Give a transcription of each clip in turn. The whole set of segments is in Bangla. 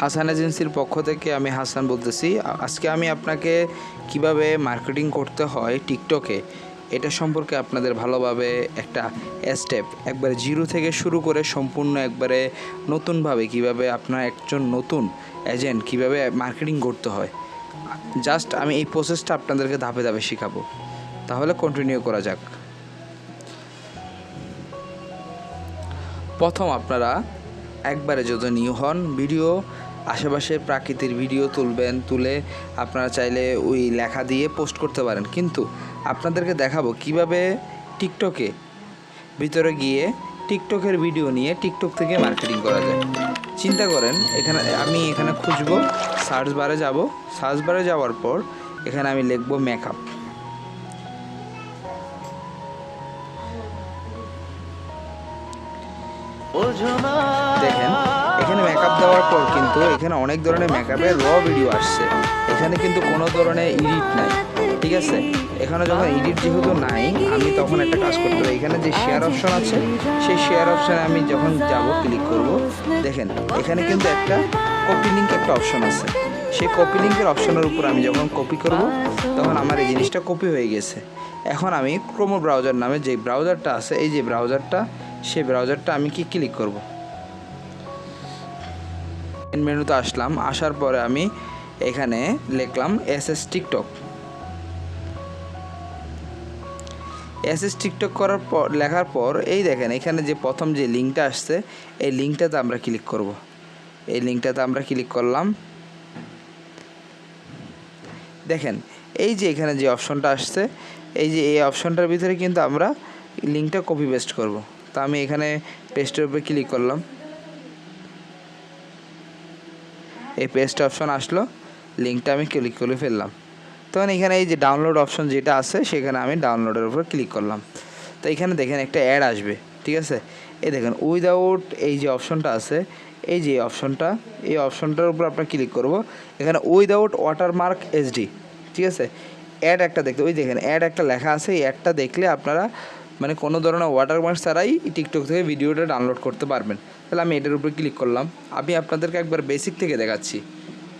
হাসান এজেন্সির পক্ষ থেকে আমি হাসান বলতেছি, আজকে আমি আপনাকে কীভাবে মার্কেটিং করতে হয় টিকটকে, এটা সম্পর্কে আপনাদের ভালোভাবে একটা স্টেপ একবারে জিরো থেকে শুরু করে সম্পূর্ণ একবারে নতুনভাবে কীভাবে আপনার একজন নতুন এজেন্ট কীভাবে মার্কেটিং করতে হয় জাস্ট আমি এই প্রসেসটা আপনাদেরকে ধাপে ধাপে শেখাবো, তাহলে কন্টিনিউ করা যাক। প্রথম আপনারা একবারে যত নিউ হন ভিডিও আশেপাশে প্রাকৃতিক ভিডিও তুলবেন, তুলে আপনারা চাইলে ওই লেখা দিয়ে পোস্ট করতে পারেন। কিন্তু আপনাদেরকে দেখাবো কীভাবে টিকটকে ভিতরে গিয়ে টিকটকের ভিডিও নিয়ে টিকটক থেকে মার্কেটিং করা যায়। চিন্তা করেন, এখানে আমি এখানে খুঁজবো সার্চ বারে যাব। সার্চ বারে যাওয়ার পর এখানে আমি লিখব মেকআপ এখানে দেওয়ার পর কিন্তু এখানে অনেক ধরনের মেকআপের র ভিডিও আসছে। এখানে কিন্তু কোনো ধরনের এডিট নাই, ঠিক আছে? এখানে যখন এডিট যেহেতু নাই, আমি তখন একটা কাজ করতে হবে। এখানে যে শেয়ার অপশন আছে, সেই শেয়ার অপশনে আমি যখন যাব ক্লিক করব, দেখেন, এখানে কিন্তু একটা কপি লিঙ্ক একটা অপশন আছে। সেই কপি লিঙ্কের অপশনের উপর আমি যখন কপি করব, তখন আমার এই জিনিসটা কপি হয়ে গেছে। এখন আমি ক্রোমো ব্রাউজার নামে যে ব্রাউজারটা আছে, এই যে ব্রাউজারটা সেই ব্রাউজারটা আমি কি ক্লিক করব? মেনুতে আসলাম, আসার পরে আমি এখানে লিখলাম S S TikTok. S S TikTok করার পর, লেখার পর, এই দেখেন, এখানে যে প্রথম যে লিঙ্কটা আসছে, এই লিঙ্কটাতে আমরা ক্লিক করব। এই লিঙ্কটাতে আমরা ক্লিক করলাম। দেখেন, এই যে এখানে যে অপশনটা আসছে, এই যে এই অপশনটার ভিতরে কিন্তু আমরা লিঙ্কটা কপি পেস্ট করব। তা আমি এখানে পেস্টের উপরে ক্লিক করলাম। এই পেস্ট অপশন আসলো লিঙ্কটা আমি ক্লিক করে ফেললাম। তখন এখানে এই যে ডাউনলোড অপশন যেটা আছে, সেখানে আমি ডাউনলোডের উপর ক্লিক করলাম। তো এখানে দেখেন একটা অ্যাড আসবে, ঠিক আছে? এই দেখেন উইদাউট এই যে অপশনটা আছে, এই যে অপশনটা এই অপশনটার উপর আপনার ক্লিক করব। এখানে উইদাউট ওয়াটারমার্ক এইচডি ঠিক আছে? অ্যাড একটা দেখতে, ওই দেখেন অ্যাড একটা লেখা আছে, এই অ্যাডটা দেখলে আপনারা মানে কোনো ধরনের ওয়াটারমার্ক ছাড়াই টিকটক থেকে ভিডিওটা ডাউনলোড করতে পারবেন। তাহলে আমি এটার উপরে ক্লিক করলাম। আমি আপনাদেরকে একবার বেসিক থেকে দেখাচ্ছি।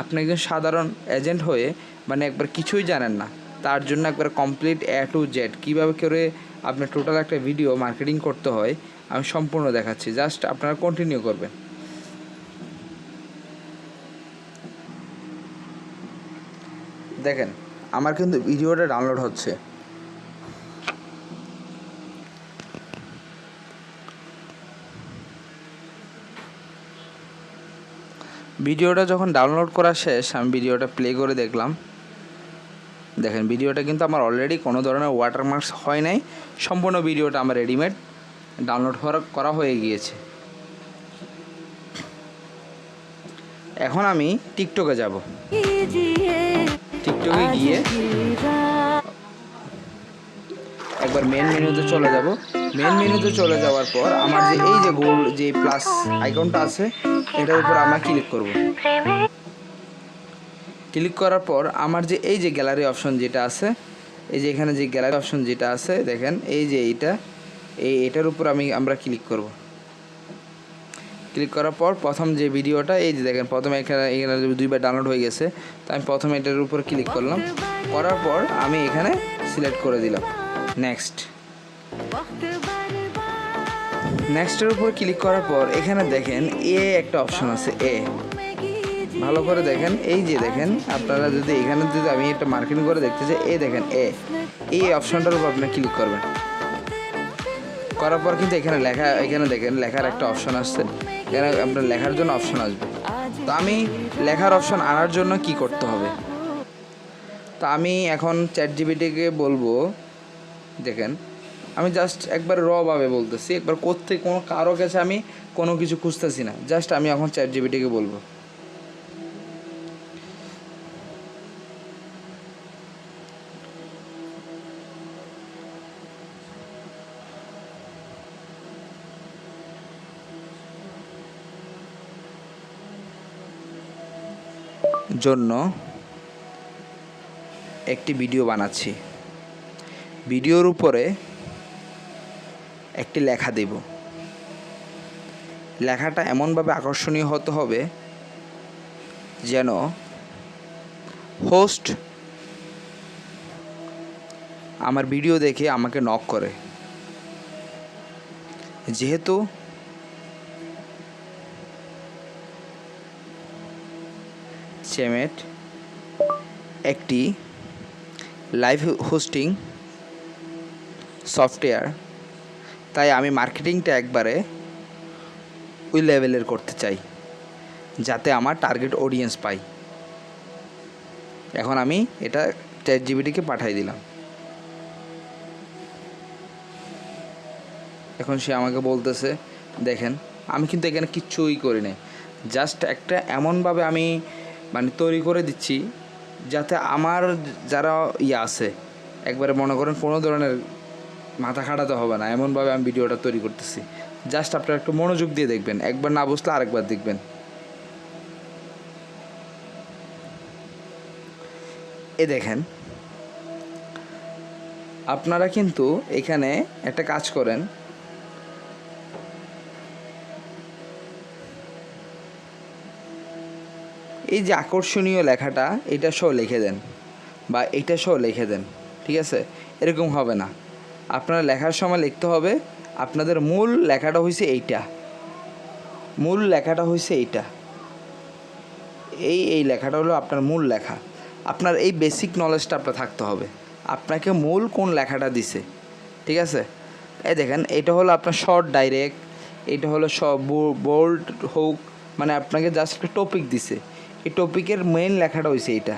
আপনি একজন সাধারণ এজেন্ট হয়ে মানে একবার কিছুই জানেন না, তার জন্য একবার কমপ্লিট এ টু জেড কীভাবে করে আপনার টোটাল একটা ভিডিও মার্কেটিং করতে হয়, আমি সম্পূর্ণ দেখাচ্ছি। জাস্ট আপনারা কন্টিনিউ করবেন। দেখেন, আমার কিন্তু ভিডিওটা ডাউনলোড হচ্ছে। ভিডিওটা যখন ডাউনলোড করা শেষ আমি ভিডিওটা প্লে করে দেখলাম। দেখেন ভিডিওটা কিন্তু আমার অলরেডি কোনো ধরনের ওয়াটারমার্কস হয় নাই। সম্পূর্ণ ভিডিওটা আমার রেডিমেড ডাউনলোড করা হয়ে গিয়েছে। এখন আমি টিকটকে যাব। টিকটকে গিয়ে একবার মেন মেনুতে চলে যাব। মেন মেনুতে চলে যাওয়ার পর আমার যে এই যে গোল যে প্লাস আইকনটা আছে, এটার উপর আমরা ক্লিক করব। ক্লিক করার পর আমার যে এই যে গ্যালারি অপশন যেটা আছে, এই যে এখানে যে গ্যালারি অপশন যেটা আছে, দেখেন, এই যে এইটা, এই এটার উপর আমি, আমরা ক্লিক করব। ক্লিক করার পর প্রথম যে ভিডিওটা এই যে দেখেন, প্রথমে এখানে এখানে দুইবার ডাউনলোড হয়ে গেছে, তো আমি প্রথমে এটার উপর ক্লিক করলাম। করার পর আমি এখানে সিলেক্ট করে দিলাম। নেক্সট নেক্সটের উপর ক্লিক করার পর এখানে দেখেন এ একটা অপশন আছে এ ভালো করে দেখেন, এই যে দেখেন, আপনারা যদি এখানে যদি আমি একটা মার্কেটিং করে দেখতে চাই এ দেখেন এ এই অপশনটার উপর আপনি ক্লিক করবেন। করার পর কিন্তু এখানে লেখা, এখানে দেখেন, লেখার একটা অপশন আসছে। এখানে আপনার লেখার জন্য অপশন আসবে। তো আমি লেখার অপশন আনার জন্য কি করতে হবে? তো আমি এখন চ্যাট জিবিটিকে বলব দেখেন, আমি জাস্ট একবার রভাবে বলতেছি, একবার কোথেকে কোনো কারও কাছে আমি কোনো কিছু খুঁজতেছি না জাস্ট আমি এখন চ্যাট জিবিটিকে বলব। জন্য একটি ভিডিও বানাচ্ছি। ভিডিওর উপরে একটি লেখা দেব। লেখাটা এমনভাবে আকর্ষণীয় হতে হবে যেন হোস্ট আমার ভিডিও দেখে আমাকে নক করে। যেহেতু চেমেট একটি লাইভ হোস্টিং সফটওয়্যার তাই আমি মার্কেটিংটা একবারে ওই লেভেলের করতে চাই, যাতে আমার টার্গেট অডিয়েন্স পাই। এখন আমি এটা চ্যাট জিবিটিকে পাঠিয়ে দিলাম। এখন সে আমাকে বলতেছে, দেখেন, আমি কিন্তু এখানে কিচ্ছুই করি নাই। জাস্ট একটা এমনভাবে আমি মানে তৈরি করে দিচ্ছি, যাতে আমার যারা ইয়ে আছে, একবারে মনে করেন কোনো ধরনের মাথা খাটাতে হবে না, এমনভাবে আমি ভিডিওটা তৈরি করতেছি। জাস্ট আপনারা একটু মনোযোগ দিয়ে দেখবেন, একবার না বুঝলে আরেকবার দেখবেন। এ দেখেন, আপনারা কিন্তু এখানে একটা কাজ করেন। এই যে আকর্ষণীয় লেখাটা, এটা সহ লিখে দেন, বা এটা সহ লিখে দেন, ঠিক আছে? এরকম হবে না। আপনারা লেখার সময় লিখতে হবে, আপনাদের মূল লেখাটা হয়েছে এইটা। মূল লেখাটা হয়েছে এইটা। এই এই লেখাটা হলো আপনার মূল লেখা। আপনার এই বেসিক নলেজটা আপনার থাকতে হবে। আপনাকে মূল কোন লেখাটা দিছে, ঠিক আছে? এই দেখেন, এটা হলো আপনার শর্ট ডাইরেক্ট এটা হলো সব বোল্ড হোক মানে আপনাকে জাস্ট একটা টপিক দিছে। এই টপিকের মেইন লেখাটা হয়েছে এইটা।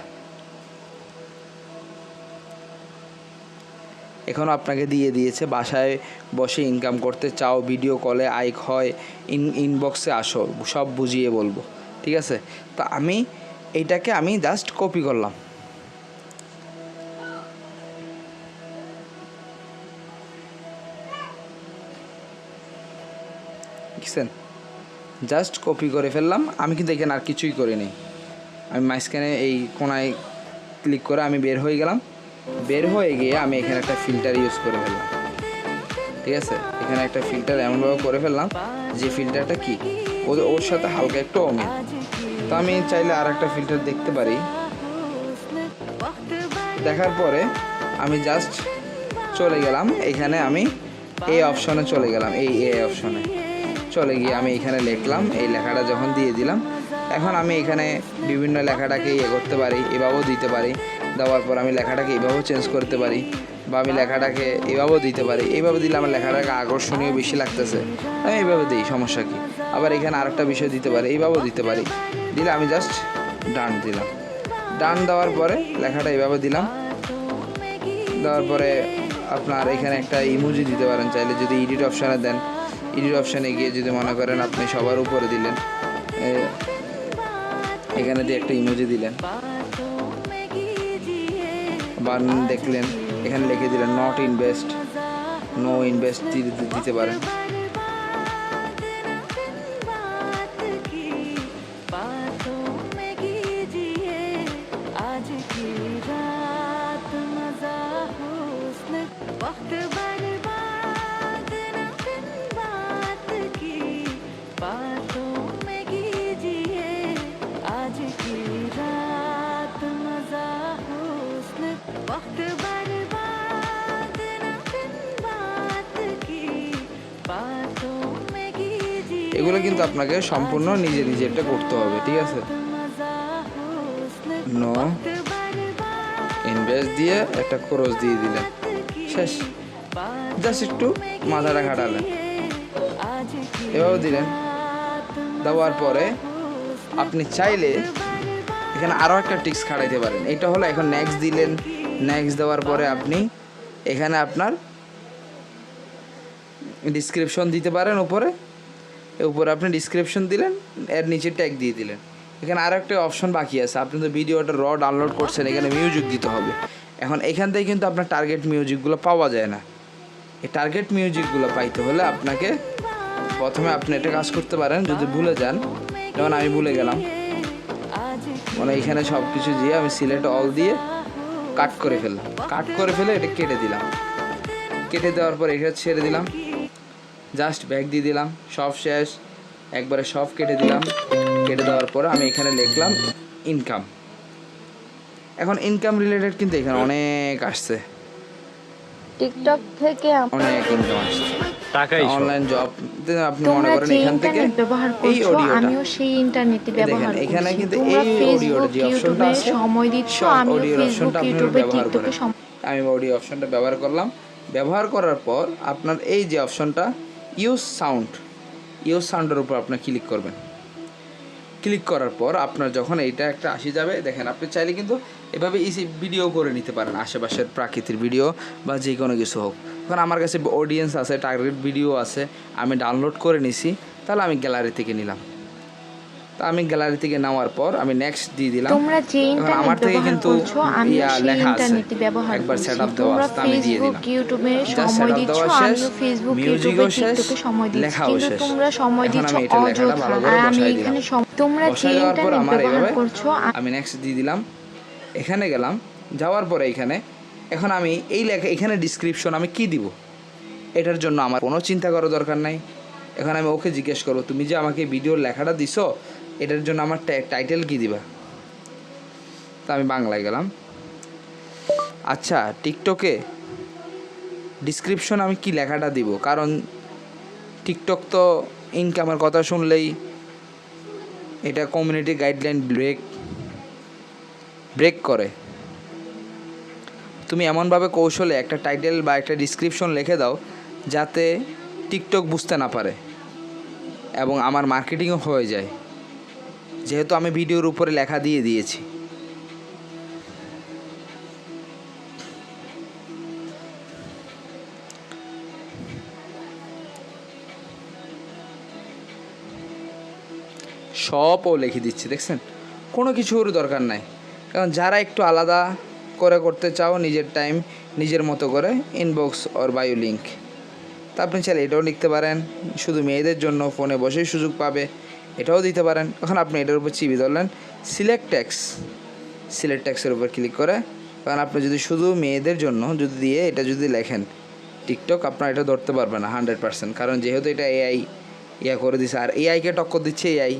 এখনও আপনাকে দিয়ে দিয়েছে। বাসায় বসে ইনকাম করতে চাও ভিডিও কলে আইক হয় ইন ইনবক্সে আসো, সব বুঝিয়ে বলব, ঠিক আছে? তো আমি এইটাকে আমি জাস্ট কপি করলাম। বুঝছেন? জাস্ট কপি করে ফেললাম, আমি কিন্তু এখানে আর কিছুই করিনি। আমি মাঝখানে এই কোনায় ক্লিক করে আমি বের হয়ে গেলাম। বের হয়ে গিয়ে আমি এখানে একটা ফিল্টার ইউজ করে ফেললাম। ঠিক আছে? এখানে একটা ফিল্টার এমনভাবে করে ফেললাম যে ফিল্টারটা কি? ওর সাথে হালকা একটু অমিল। তো আমি চাইলে আর একটা ফিল্টার দেখতে পারি। দেখার পরে আমি জাস্ট চলে গেলাম। এখানে আমি এই অপশনে চলে গেলাম। এই এ অপশনে চলে গিয়ে আমি এখানে লিখলাম। এই লেখাটা যখন দিয়ে দিলাম, এখন আমি এখানে বিভিন্ন লেখাটাকে ইয়ে করতে পারি, এভাবেও দিতে পারি। দেওয়ার পর আমি লেখাটাকে এভাবেও চেঞ্জ করতে পারি বা আমি লেখাটাকে এভাবেও দিতে পারি। এইভাবে দিলে আমার লেখাটাকে আকর্ষণীয় বেশি লাগতেছে। আমি এইভাবে দিই, সমস্যা কী? আবার এখানে আরেকটা বিষয় দিতে পারি, এইভাবেও দিতে পারি। দিলে আমি জাস্ট ডান দিলাম। ডান দেওয়ার পরে লেখাটা এইভাবে দিলাম। দেওয়ার পরে আপনার এখানে একটা ইমোজি দিতে পারেন চাইলে, যদি এডিট অপশানে দেন। এডিট অপশানে গিয়ে যদি মনে করেন আপনি সবার উপরে দিলেন এখানে দিয়ে একটা ইমোজি দিলেন। বা দেখলেন এখানে লিখে দিলেন নট ইনভেস্ট নো ইনভেস্ট দিতে পারেন। এগুলো কিন্তু আপনাকে সম্পূর্ণ নিজে নিজেরটা করতে হবে, ঠিক আছে? নো ইনভেস্ট দিয়ে একটা খরচ দিয়ে দিলেন শেষ। জাস্ট একটু মাথাটা ঘাটালে এভাবে দিলেন। দেওয়ার পরে আপনি চাইলে এখানে আরও একটা টিক্স খাটাইতে পারেন। এটা হলো এখন নেক্সট দিলেন। নেক্সট দেওয়ার পরে আপনি এখানে আপনার ডিসক্রিপশন দিতে পারেন উপরে। উপরে আপনি ডিসক্রিপশন দিলেন, এর নিচে ট্যাগ দিয়ে দিলেন। এখানে আরও একটা অপশন বাকি আছে। আপনি তো ভিডিওটা র ডাউনলোড করছেন, এখানে মিউজিক দিতে হবে। এখন এখান থেকে কিন্তু আপনার টার্গেট মিউজিকগুলো পাওয়া যায় না। এই টার্গেট মিউজিকগুলো পাইতে হলে আপনাকে প্রথমে আপনি একটা কাজ করতে পারেন, যদি ভুলে যান, যেমন আমি ভুলে গেলাম। মানে এখানে সব কিছু দিয়ে আমি সিলেক্ট অল দিয়ে কাট করে ফেললাম। কাট করে ফেলে এটা কেটে দিলাম। কেটে দেওয়ার পর এটা ছেড়ে দিলাম। জাস্ট ব্যাগ দিয়ে দিলাম সব শেষ। একবারে সব কেটে দিলাম। কেটে দেওয়ার পর আমি এখানে লিখলাম ইনকাম এখন ইনকাম রিলেটেড কিন্তু এখানে অনেক আসছে। টিকটক থেকে অনেক ইনকাম আসছে। টাকাই অনলাইন জব আপনি মনে করেন এখান থেকে এই অডিওটা আমিও সেই ইন্টারনেটই দেখেন, ব্যবহার এখানে কিন্তু এই অডিওটা যে অপশনটা ইউটিউবে আছে সময় দিচ্ছ সব ফেসবুক অপশনটা আপনারা ইউটিউবে ব্যবহার টিকটকে আমি অডিও অপশনটা ব্যবহার করলাম। ব্যবহার করার পর আপনার এই যে অপশনটা ইউজ সাউন্ড ইউজ সাউন্ডের উপর আপনার ক্লিক করবেন। ক্লিক করার পর আপনার যখন এইটা একটা আসি যাবে, দেখেন আপনি চাইলে কিন্তু এভাবে ইসি ভিডিও করে নিতে পারেন, আশেপাশের প্রাকৃতির ভিডিও বা যে কোনো কিছু হোক। এখন আমার কাছে অডিয়েন্স আছে টার্গেট ভিডিও আছে, আমি ডাউনলোড করে নিছি, তাহলে আমি গ্যালারি থেকে নিলাম। তা আমি গ্যালারি থেকে নেওয়ার পর আমি নেক্সট দিয়ে দিলাম। তোমরা যে ইন্টারনেট আমার থেকে কিন্তু ইয়া লেখা আছে। ব্যবহার একবার সেটআপ দেওয়া আছে আমি দিয়ে দিলাম। ইউটিউবে সময় দিচ্ছ আমিও ফেসবুক ইউটিউবে টিকটকে সময় দিচ্ছি। কিন্তু তোমরা সময় এখন দিচ্ছ আমি অযথা। আর আমি এখানে তোমরা যে ইন্টারনেট ব্যবহার করছ আমি নেক্সট দিয়ে দিলাম। এখানে গেলাম যাওয়ার পরে এখানে এখন আমি এই লেখা এখানে ডিসক্রিপশন আমি কি দিব? এটার জন্য আমার কোনো চিন্তা করার দরকার নাই। এখন আমি ওকে জিজ্ঞেস করব তুমি যে আমাকে ভিডিওর লেখাটা দিছো এটার জন্য আমার টাইটেল কি দিবা? তা আমি বাংলায় গেলাম। আচ্ছা টিকটকে ডিসক্রিপশন আমি কি লেখাটা দিব? কারণ টিকটক তো ইনকামের কথা শুনলেই এটা কমিউনিটি গাইডলাইন ব্রেক ব্রেক করে। তুমি এমনভাবে কৌশলে একটা টাইটেল বা একটা ডিসক্রিপশন লিখে দাও যাতে টিকটক বুঝতে না পারে এবং আমার মার্কেটিংও হয়ে যায়। যেহেতু আমি ভিডিওর উপরে লেখা দিয়ে দিয়েছি। সবও লিখে দিচ্ছি, দেখছেন? কোনো কিছুর দরকার নাই। কারণ যারা একটু আলাদা করে করতে চাও, নিজের টাইম নিজের মতো করে ইনবক্স অর বায়ু লিঙ্ক তা আপনি চাইলে এটাও লিখতে পারেন। শুধু মেয়েদের জন্য ফোনে বসেই সুযোগ পাবে। এটাও দিতে পারেন। এখন আপনি এটার উপর চিবি ধরলেন সিলেক্ট ট্যাক্স সিলেক্ট ট্যাক্সের উপর ক্লিক করে, কারণ আপনি যদি শুধু মেয়েদের জন্য যদি দিয়ে এটা যদি লেখেন টিকটক আপনার এটা ধরতে পারবে না হান্ড্রেড পার্সেন্ট কারণ যেহেতু এটা এআই ইয়া করে দিছে, আর এআইকে টক্কর দিচ্ছে এআই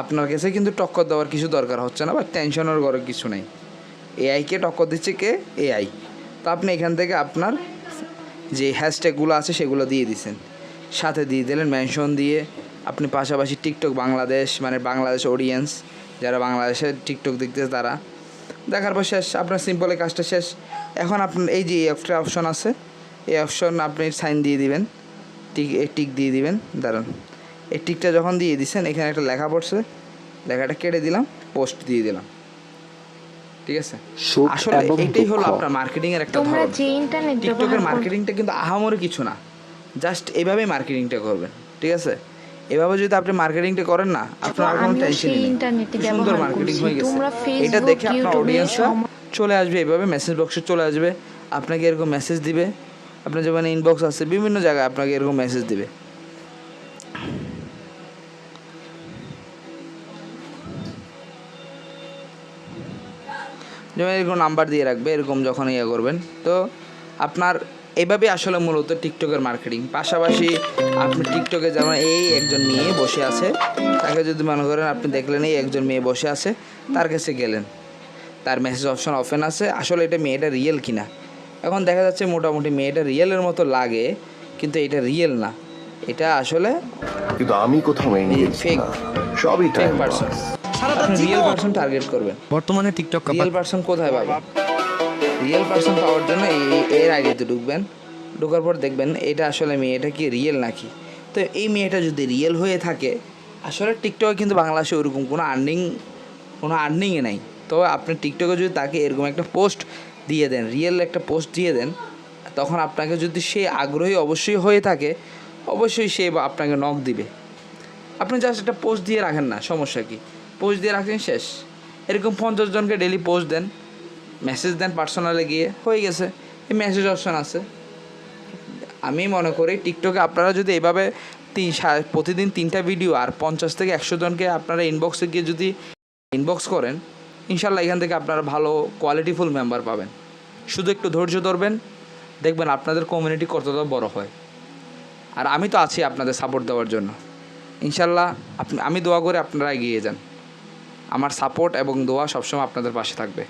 আপনার কাছে কিন্তু টক্কর দেওয়ার কিছু দরকার হচ্ছে না বা টেনশনের করে কিছু নেই। এআইকে টক্কর দিচ্ছে কে? এআই তো আপনি এখান থেকে আপনার যে হ্যাশট্যাগুলো আছে সেগুলো দিয়ে দিছেন। সাথে দিয়ে দিলেন মেনশন দিয়ে আপনি পাশাপাশি টিকটক বাংলাদেশ মানে বাংলাদেশ অডিয়েন্স যারা বাংলাদেশে টিকটক দেখতেছে তারা। দেখার পর শেষ আপনার সিম্পল এই কাজটা শেষ। এখন আপনার এই যে একটা অপশন আছে এই অপশন আপনি সাইন দিয়ে দিবেন। টিক এই টিক দিয়ে দিবেন দাঁড়ান। এই টিকটা যখন দিয়ে দিছেন এখানে একটা লেখা পড়ছে। লেখাটা কেটে দিলাম পোস্ট দিয়ে দিলাম। ঠিক আছে? আসলে এটাই হলো আপনার মার্কেটিং এর একটা তোমরা ধরন। যে ইন্টারনেট টিকটকের মার্কেটিংটা কিন্তু আহামরি কিছু না। জাস্ট এভাবেই মার্কেটিংটা করবেন। ঠিক আছে? এভাবে যদি আপনি মার্কেটিংটা করেন না আপনার আর কোনো সেই নেই। সুন্দর মার্কেটিং হয়ে গেছে। এটা দেখে আপনার অডিয়েন্সরা চলে আসবে। এভাবে মেসেজ বক্সে চলে আসবে। আপনাকে এরকম মেসেজ দিবে। আপনার যেমন ইনবক্স আছে বিভিন্ন জায়গায় আপনাকে এরকম মেসেজ দিবে। যেমন এরকম নাম্বার দিয়ে রাখবে এরকম যখন ইয়ে করবেন। তো আপনার এইভাবে আসলে মূলত টিকটকের মার্কেটিং। পাশাপাশি আপনি টিকটকে যেমন এই একজন মেয়ে বসে আছে তাকে যদি মনে করেন আপনি দেখলেন এই একজন মেয়ে বসে আছে তার কাছে গেলেন। তার মেসেজ অপশন অফেন আছে। আসলে এটা মেয়েটা রিয়েল কিনা? এখন দেখা যাচ্ছে মোটামুটি মেয়েটা রিয়েলের মতো লাগে কিন্তু এটা রিয়েল না। এটা আসলে কিন্তু আমি কোথাও fake- সবই ফেক টাইম পারসন আপনি রিয়েল পারসন টার্গেট করবেন। বর্তমানে টিকটক রিয়েল পারসন কোথায় পাবেন? রিয়েল পারসন পাওয়ার জন্য এই এর আইডিতে ঢুকবেন। ঢোকার পর দেখবেন এটা আসলে মেয়েটা কি রিয়েল নাকি? তো এই মেয়েটা যদি রিয়েল হয়ে থাকে, আসলে টিকটকে কিন্তু বাংলাদেশে ওরকম কোনো আর্নিং কোনো আর্নিংয়ে নাই। তো আপনি টিকটকে যদি তাকে এরকম একটা পোস্ট দিয়ে দেন রিয়েল একটা পোস্ট দিয়ে দেন, তখন আপনাকে যদি সে আগ্রহী অবশ্যই হয়ে থাকে, অবশ্যই সে আপনাকে নখ দিবে। আপনি জাস্ট একটা পোস্ট দিয়ে রাখেন না, সমস্যা কি? পোস্ট দিয়ে রাখেন শেষ। এরকম পঞ্চাশ জনকে ডেলি পোস্ট দেন মেসেজ দেন পার্সোনালে গিয়ে, হয়ে গেছে। এই মেসেজ অপশন আছে। আমি মনে করি টিকটকে আপনারা যদি এভাবে তিন প্রতিদিন তিনটা ভিডিও আর পঞ্চাশ থেকে একশো জনকে আপনারা ইনবক্সে গিয়ে যদি ইনবক্স করেন, ইনশাল্লাহ এখান থেকে আপনারা ভালো কোয়ালিটিফুল মেম্বার পাবেন। শুধু একটু ধৈর্য ধরবেন, দেখবেন আপনাদের কমিউনিটি কতটা বড় হয়। আর আমি তো আছি আপনাদের সাপোর্ট দেওয়ার জন্য। ইনশাল্লাহ আপনি, আমি দোয়া করে আপনারা এগিয়ে যান। আমার সাপোর্ট এবং দোয়া সবসময় আপনাদের পাশে থাকবে।